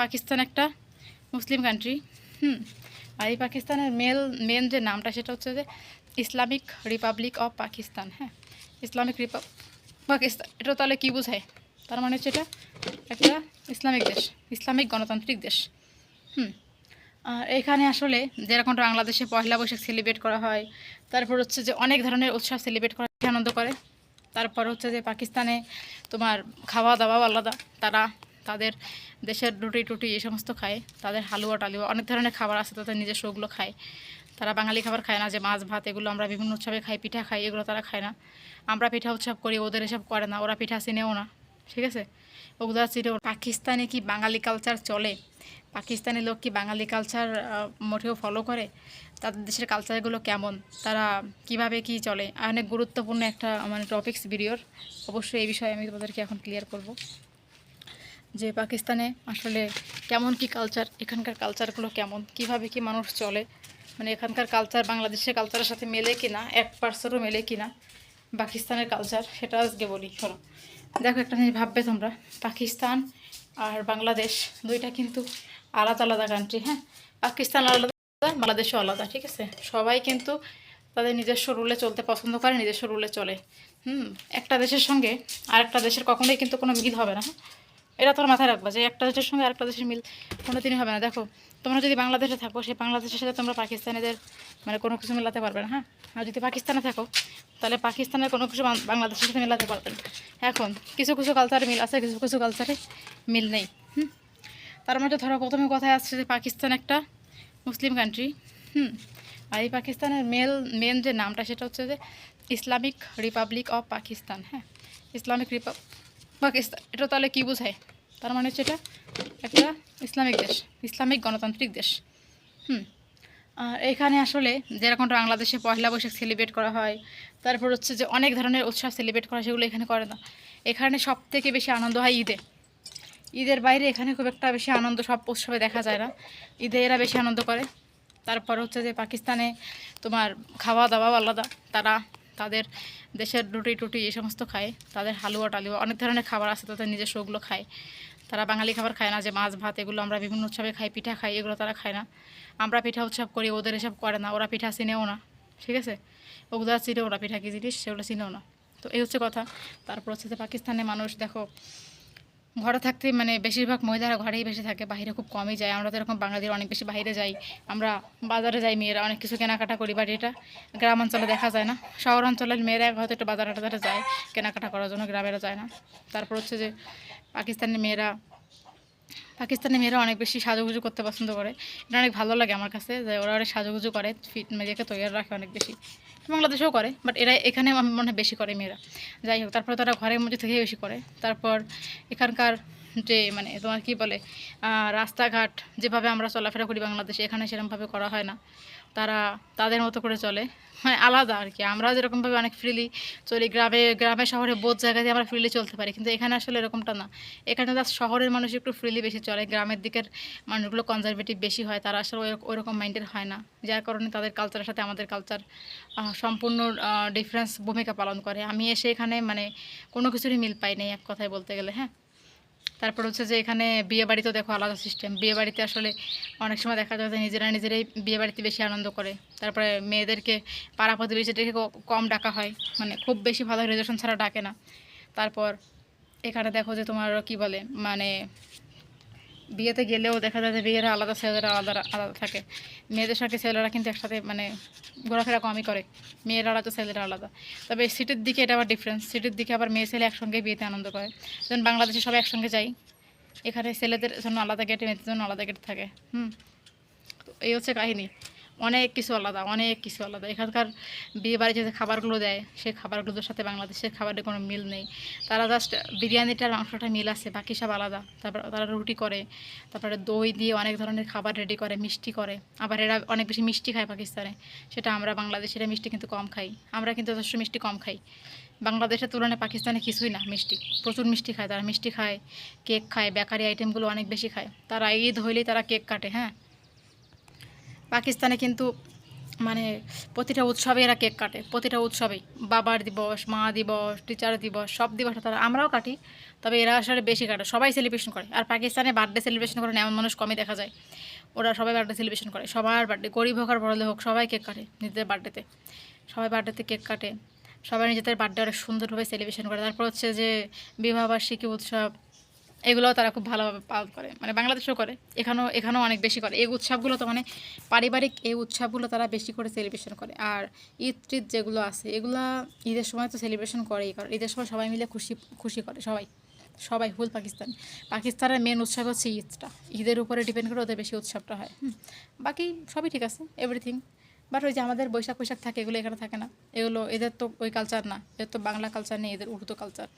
পাকিস্তান একটা মুসলিম কান্ট্রি হুম, আর এই পাকিস্তানের মেল মেন যে নামটা সেটা হচ্ছে যে ইসলামিক রিপাবলিক অফ পাকিস্তান হ্যাঁ ইসলামিক রিপাব, পাকিস্তান, এটা তাহলে কী বোঝায়? তার মানে হচ্ছে এটা একটা ইসলামিক দেশ, ইসলামিক গণতান্ত্রিক দেশ, হুম, আর এখানে আসলে যেরকমটা বাংলাদেশে পয়লা বৈশাখ সেলিব্রেট করা হয়, তারপর হচ্ছে যে অনেক ধরনের উৎসব সেলিব্রেট করা আনন্দ করে, তারপর হচ্ছে যে পাকিস্তানে তোমার খাওয়া দাওয়াও আলাদা, তারা তাদের দেশের রুটি টুটি এই সমস্ত খায়, তাদের হালুয়া টালুয়া অনেক ধরনের খাবার আছে তাদের নিজস্ব ওগুলো খায়। তারা বাঙালি খাবার খায় না যে মাছ, ভাত এগুলো আমরা বিভিন্ন উৎসবে খাই, পিঠা খাই, এগুলো তারা খায় না। আমরা পিঠা উৎসব করি, ওদের এসব করে না, ওরা পিঠা চিনেও না, ঠিক আছে? ওগুলো চিনেও পাকিস্তানে কি বাঙালি কালচার চলে? পাকিস্তানি লোক কি বাঙালি কালচার মোটেও ফলো করে? তাদের দেশের কালচারগুলো কেমন? তারা কীভাবে কি চলে? অনেক গুরুত্বপূর্ণ একটা মানে টপিক্স ভিডিওর অবশ্যই এই বিষয়ে আমি তোমাদেরকে এখন ক্লিয়ার করব। যে পাকিস্তানে আসলে কেমন কি কালচার এখানকার কালচারগুলো কেমন? কীভাবে কি মানুষ চলে? মানে এখানকার কালচার বাংলাদেশের কালচারের সাথে মেলে কিনা? এক পার্সেন্টও মেলে কিনা? পাকিস্তানের কালচার সেটা আজকে বলি, শোনো। দেখো একটা জিনিস ভাববে তোমরা। পাকিস্তান আর বাংলাদেশ দুইটা কিন্তু আলাদা আলাদা কান্ট্রি হ্যাঁ? পাকিস্তান আলাদা, বাংলাদেশও আলাদা, ঠিক আছে? সবাই কিন্তু তাদের নিজস্ব রুলে চলতে পছন্দ করে, নিজস্ব রুলে চলে। হুম? একটা দেশের সঙ্গে আরেকটা দেশের কখনোই কিন্তু কোনো মিল হবে না হ্যাঁ? এটা তোর মাথায় রাখবা যে একটা দেশের সঙ্গে আরেকটা দেশের মিল কোনো দিনই হবে না। দেখো, তোমরা যদি বাংলাদেশে থাকো, সেই বাংলাদেশের সাথে তোমরা পাকিস্তানিদের মানে কোনো কিছু মেলাতে পারবে না হ্যাঁ? আর যদি পাকিস্তানে থাকো, তাহলে পাকিস্তানের কোনো কিছু বাংলাদেশের সাথে মেলাতে পারবে না। এখন, কিছু কিছু কালচারে মিল আছে, কিছু কিছু কালচারে মিল নেই, হুম? তার মধ্যে ধরো, প্রথমে কথায় আসছে যে পাকিস্তান একটা মুসলিম কান্ট্রি হুম? আর এই পাকিস্তানের মেল মেন যে নামটা, সেটা হচ্ছে যে ইসলামিক রিপাবলিক অফ পাকিস্তান হ্যাঁ? ইসলামিক রিপাব পাকিস্তান এটা তাহলে কী বোঝায়? তার মানে হচ্ছে এটা একটা ইসলামিক দেশ, ইসলামিক গণতান্ত্রিক দেশ। হুম। আর এখানে আসলে যেরকমটা বাংলাদেশে পয়লা বৈশাখ সেলিব্রেট করা হয়, তারপর হচ্ছে যে অনেক ধরনের উৎসব সেলিব্রেট করা সেগুলো এখানে করে না। এখানে সব থেকে বেশি আনন্দ হয় ঈদে। ঈদের বাইরে এখানে খুব একটা বেশি আনন্দ সব উৎসবে দেখা যায় না। ঈদে এরা বেশি আনন্দ করে। তারপর হচ্ছে যে পাকিস্তানে তোমার খাওয়া দাওয়াও আলাদা। তারা তাদের দেশের রুটি টুটি এই সমস্ত খায়, তাদের হালুয়া টালুয়া, অনেক ধরনের খাবার আছে তাদের নিজস্ব ওগুলো খায়। তারা বাঙালি খাবার খায় না, যে মাছ, ভাত এগুলো আমরা বিভিন্ন উৎসবে খাই, পিঠা খাই, এগুলো তারা খায় না। আমরা পিঠা উৎসব করি, ওদের এসব করে না, ওরা পিঠা চিনেও না, ঠিক আছে? ওগুলো চিনেও না, পিঠা কি জিনিস? সেগুলো চিনেও না। তো এই হচ্ছে কথা। তারপর হচ্ছে পাকিস্তানের পাকিস্তানে মানুষ, দেখো ঘরে থাকতে মানে বেশিরভাগ মহিলারা ঘরেই বেশি থাকে বাইরে খুব কমই যায়। আমরা তো এরকম বাঙালির অনেক বেশি বাইরে যাই। আমরা বাজারে যাই, মেয়েরা অনেক কিছু কেনাকাটা করি বাট এটা গ্রাম অঞ্চলে দেখা যায় না। শহর অঞ্চলের মেয়েরা হয়তো একটু বাজার টাজারে যায়, কেনাকাটা করার জন্য গ্রামেরা যায় না। তারপর হচ্ছে যে পাকিস্তানের মেয়েরা পাকিস্তানি মেয়েরা অনেক বেশি সাজুগুজু করতে পছন্দ করে। এটা অনেক ভালো লাগে আমার কাছে যে ওরা অনেক সাজুগুজু করে, ফিট মেয়েকে তৈরি রাখে অনেক বেশি। বাংলাদেশেও করে বাট এরা এখানে মনে বেশি করে মেয়েরা। যাই হোক, তারপরে তারা ঘরের মধ্যে থেকে বেশি করে। তারপর এখানকার যে মানে তোমার কি বলে রাস্তাঘাট যেভাবে আমরা চলাফেরা করি বাংলাদেশে, এখানে সেরকমভাবে করা হয় না। তারা তাদের মতো করে চলে। মানে আলাদা আর কি। আমরা যেরকমভাবে অনেক ফ্রিলি চলি, গ্রামে গ্রামে, শহরে বোধ জায়গাতে আমরা ফ্রিলি চলতে পারি। কিন্তু এখানে আসলে এরকমটা না। এখানে তার শহরের মানুষ একটু ফ্রিলি বেশি চলে, গ্রামের দিকের মানুষগুলো কনজারভেটিভ বেশি হয়, তারা আসলে ওই- ওইরকম মাইন্ডের হয় না। যার কারণে তাদের কালচারের সাথে আমাদের কালচার সম্পূর্ণ ডিফারেন্স ভূমিকা পালন করে। আমি এসে এখানে মানে কোনো কিছুরই মিল পাই নাই এক কথায় বলতে গেলে হ্যাঁ? তারপর হচ্ছে যে এখানে বিয়ে বাড়িতেও দেখো আলাদা সিস্টেম বিয়ে বাড়িতে আসলে অনেক সময় দেখা যায় যে নিজেরা নিজেরাই বিয়ে বাড়িতে বেশি আনন্দ করে। তারপরে মেয়েদেরকে পাড়া প্রতিবেশীদেরকে কম ডাকা হয়। মানে খুব বেশি ভালো রিলেশন ছাড়া ডাকে না। তারপর এখানে দেখো যে তোমার কি বলে? মানে বিয়েতে গেলেও দেখা যায় যে বিয়েরা আলাদা, ছেলেরা আলাদা আলাদা থাকে। মেয়েদের সাথে ছেলেরা কিন্তু একসাথে মানে ঘোরাফেরা কমই করে। মেয়েরা আলাদা, ছেলেরা আলাদা। তবে সিটির দিকে এটা আবার ডিফারেন্স সিটির দিকে আবার মেয়ে, ছেলে একসঙ্গে বিয়েতে আনন্দ করে। যেমন বাংলাদেশে সবাই একসঙ্গে যাই এখানে ছেলেদের জন্য আলাদা গেট মেয়েদের জন্য আলাদা গেট থাকে। হুম। তো এই হচ্ছে কাহিনী। অনেক কিছু আলাদা, অনেক কিছু আলাদা। এখানকার বিয়ে বাড়িতে যে খাবারগুলো দেয়, সেই খাবারগুলোর সাথে বাংলাদেশের খাবারের কোনো মিল নেই। তারা জাস্ট বিরিয়ানিটার মাংসটা মিল আছে, বাকি সব আলাদা। তারপর তারা রুটি করে, তারপরে দই দিয়ে অনেক ধরনের খাবার রেডি করে, মিষ্টি করে। আবার এরা অনেক বেশি মিষ্টি খায় পাকিস্তানে। সেটা আমরা বাংলাদেশের মিষ্টি কিন্তু কম খাই। আমরা কিন্তু যথেষ্ট মিষ্টি কম খাই। বাংলাদেশের তুলনায় পাকিস্তানে কিছুই না মিষ্টি। প্রচুর মিষ্টি খায়। তারা মিষ্টি খায়, কেক খায়, বেকারি আইটেমগুলো অনেক বেশি খায়। তারা ঈদ হইলেই তারা কেক কাটে হ্যাঁ? পাকিস্তানে কিন্তু মানে প্রতিটা উৎসবে এরা কেক কাটে। প্রতিটা উৎসবেই। বাবার দিবস, মা দিবস টিচার দিবস, সব দিবস তারা, আমরাও কাটি, তবে এরা আসলে বেশি কাটে। সবাই সেলিব্রেশন করে। আর পাকিস্তানে বার্থডে সেলিব্রেশন করে এমন মানুষ কমই দেখা যায়। ওরা সবাই বার্থডে সেলিব্রেশন করে। সবার বার্থডে গরিব হোক আর বড়লে হোক, সবাই কেক কাটে নিজেদের বার্থডেতে সবাই বার্থডেতে কেক কাটে। সবাই নিজেদের বার্থডে অনেক সুন্দরভাবে সেলিব্রেশন করে। তারপর হচ্ছে যে, বিবাহবার্ষিকী উৎসব এগুলোও তারা খুব ভালোভাবে পালন করে। মানে বাংলাদেশেও করে। এখানেও এখানেও অনেক বেশি করে। এই উৎসবগুলো তো মানে পারিবারিক এই উৎসবগুলো তারা বেশি করে সেলিব্রেশন করে। আর ঈদ টিদ যেগুলো আছে, এগুলা ঈদের সময় তো সেলিব্রেশন করেই কারণ ঈদের সময় সবাই মিলে খুশি খুশি করে সবাই। সবাই ফুল পাকিস্তান। পাকিস্তানের মেন উৎসব হচ্ছে ঈদটা। ঈদের উপরে ডিপেন্ড করে ওদের বেশি উৎসবটা হয়। বাকি সবই ঠিক আছে এভরিথিং বাট ওই যে আমাদের বৈশাখ বৈশাখ থাকে, এগুলো এখানে থাকে না। এগুলো, এদের তো ওই কালচার না। এদের তো বাংলা কালচার নেই, এদের উর্দু কালচার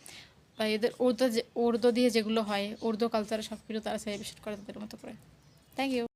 বা এদের উর্দু যে উর্দু দিয়ে যেগুলো হয় উর্দু কালচারে সব কিছু তারা সেলিব্রেট করে তাদের মতো করে। Thank you